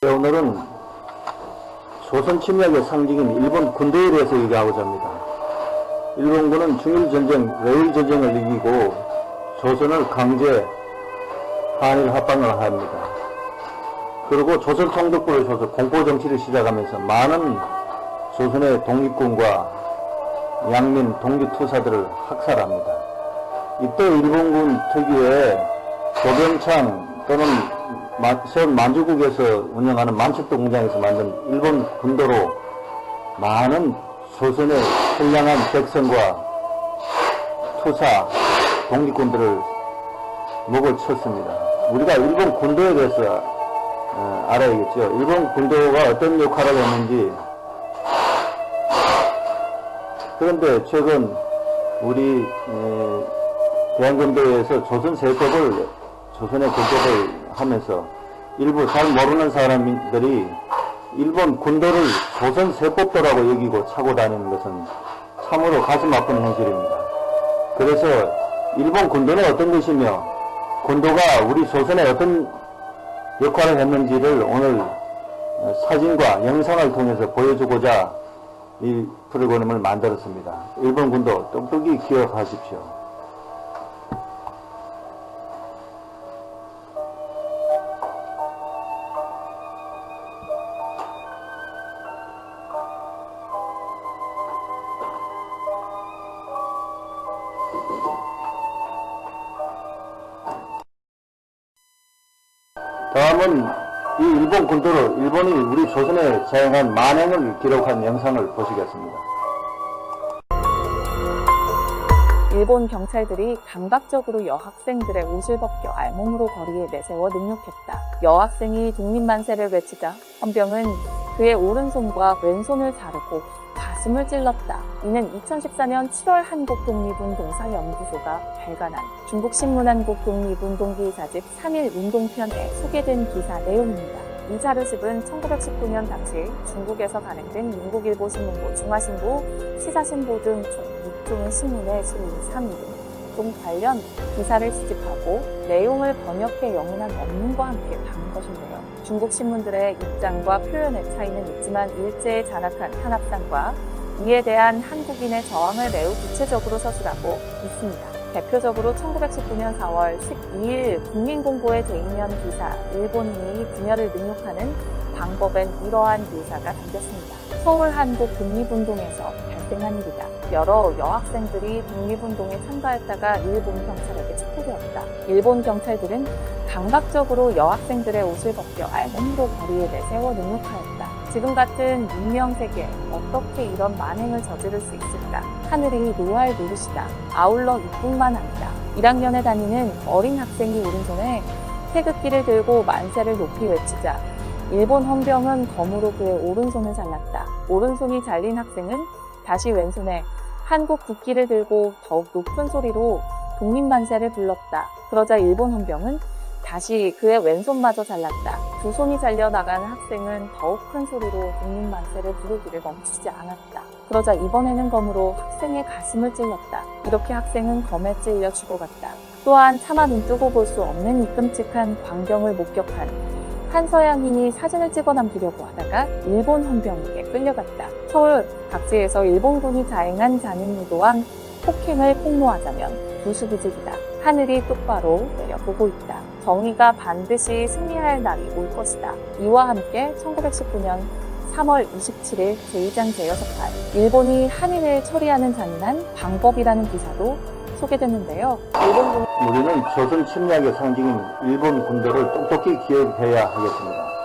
네, 오늘은 조선 침략의 상징인 일본 군대에 대해서 얘기하고자 합니다. 일본군은 중일전쟁, 외일전쟁을 이기고 조선을 강제 한일 합방을 합니다. 그리고 조선 총독부를 줘서 공포정치를 시작하면서 많은 조선의 독립군과 양민 독립투사들을 학살합니다. 이때 일본군 특유의 조병창 또는 마- 서울 만주국에서 운영하는 만첩도 공장에서 만든 일본 군도로 많은 조선의 선량한 백성과 투사, 독립군들을 목을 쳤습니다. 우리가 일본 군도에 대해서 어, 알아야겠죠. 일본 군도가 어떤 역할을 했는지 그런데 최근 우리 에, 대한군대에서 조선 세법을 조선의 군법을 하면서 일부 잘 모르는 사람들이 일본 군도를 조선 세법도라고 여기고 차고 다니는 것은 참으로 가슴 아픈 현실입니다. 그래서 일본 군도는 어떤 것이며 군도가 우리 조선에 어떤 역할을 했는지를 오늘 어, 사진과 영상을 통해서 보여주고자 이 프로그램을 만들었습니다. 일본 군도 똑똑히 기억하십시오. 다음은 이 일본 군도로 일본이 우리 조선에 자행한 만행을 기록한 영상을 보시겠습니다. 일본 경찰들이 감각적으로 여학생들의 옷을 벗겨 알몸으로 거리에 내세워 능욕했다. 여학생이 독립만세를 외치자 헌병은 그의 오른손과 왼손을 자르고 가슴을 찔렀다. 이는 2014년 7월 한국 독립운동사 연구소가 발간한 중국 신문 한국 독립운동 기사집 3일 운동편에 소개된 기사 내용입니다. 이 자료집은 1919년 당시 중국에서 발행된 민국일보 신문고, 중화신보, 시사신보 등 총 6종의 신문에 실린 3일 동 관련 기사를 수집하고 내용을 번역해 영문한 원문과 함께 담은 것인데요. 중국 신문들의 입장과 표현의 차이는 있지만 일제에 잔악한 탄압상과 이에 대한 한국인의 저항을 매우 구체적으로 서술하고 있습니다. 대표적으로 1919년 4월 12일 국민공보의 제2면 기사 일본인이 부녀를 능욕하는 방법엔 이러한 묘사가 담겼습니다. 서울 한국 독립운동에서 발생한 일이다. 여러 여학생들이 독립운동에 참가했다가 일본 경찰에게 체포되었다. 일본 경찰들은 감각적으로 여학생들의 옷을 벗겨 알몸으로 거리에 내세워 능욕하였다. 지금 같은 문명 세계에 어떻게 이런 만행을 저지를 수 있을까? 하늘이 노할 노릇이다. 아울러 이뿐만 아니다. 1학년에 다니는 어린 학생이 오른손에 태극기를 들고 만세를 높이 외치자 일본 헌병은 검으로 그의 오른손을 잘랐다. 오른손이 잘린 학생은 다시 왼손에 한국 국기를 들고 더욱 높은 소리로 독립만세를 불렀다. 그러자 일본 헌병은 다시 그의 왼손마저 잘랐다. 두 손이 잘려 나가는 학생은 더욱 큰 소리로 독립만세를 부르기를 멈추지 않았다. 그러자 이번에는 검으로 학생의 가슴을 찔렀다. 이렇게 학생은 검에 찔려 죽어갔다. 또한 차마 눈 뜨고 볼 수 없는 이 끔찍한 광경을 목격한 한 서양인이 사진을 찍어 남기려고 하다가 일본 헌병에게 끌려갔다. 서울 각지에서 일본군이 자행한 잔인무 또한 폭행을 폭로하자면 부수부직이다. 하늘이 똑바로 내려보고 있다. 정의가 반드시 승리할 날이 올 것이다. 이와 함께 1919년 3월 27일 제2장 제6판 일본이 한일을 처리하는 잔인한 방법이라는 기사도 소개됐는데요. 일본군 우리는 조선 침략의 상징인 일본 군도를 똑똑히 기억해야 하겠습니다.